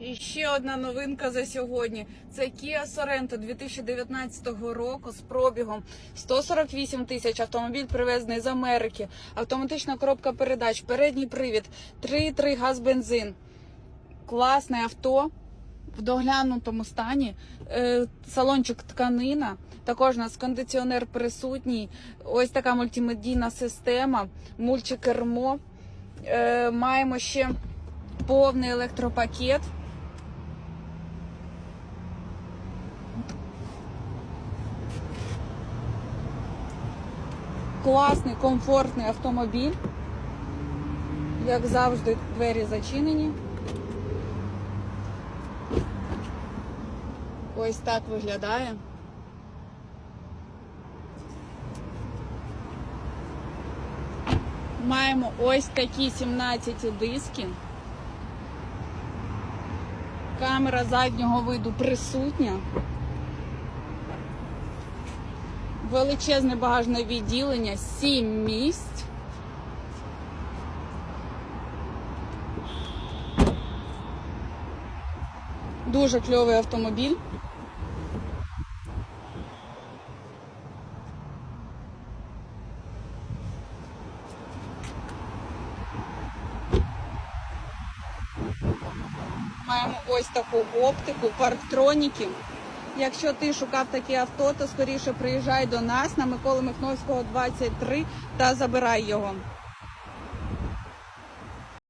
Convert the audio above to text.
І ще одна новинка за сьогодні. Це Kia Sorento 2019 року з пробігом 148 тисяч. Автомобіль привезений з Америки. Автоматична коробка передач, передній привід, 3,3 газ бензин. Класне авто в доглянутому стані. Е, Салончик тканина. Також у нас кондиціонер присутній. Ось така мультимедійна система, мультикермо. Е, Маємо ще повний електропакет. Класний, комфортний автомобіль. Як завжди, двері зачинені. Ось так виглядає. Маємо ось такі 17 диски. Камера заднього виду присутня. Величезне багажне відділення, 7 місць. Дуже кльовий автомобіль. Маємо ось таку оптику, парктроніки. Якщо ти шукав таке авто, то скоріше приїжджай до нас на Миколи Михновського 23 та забирай його.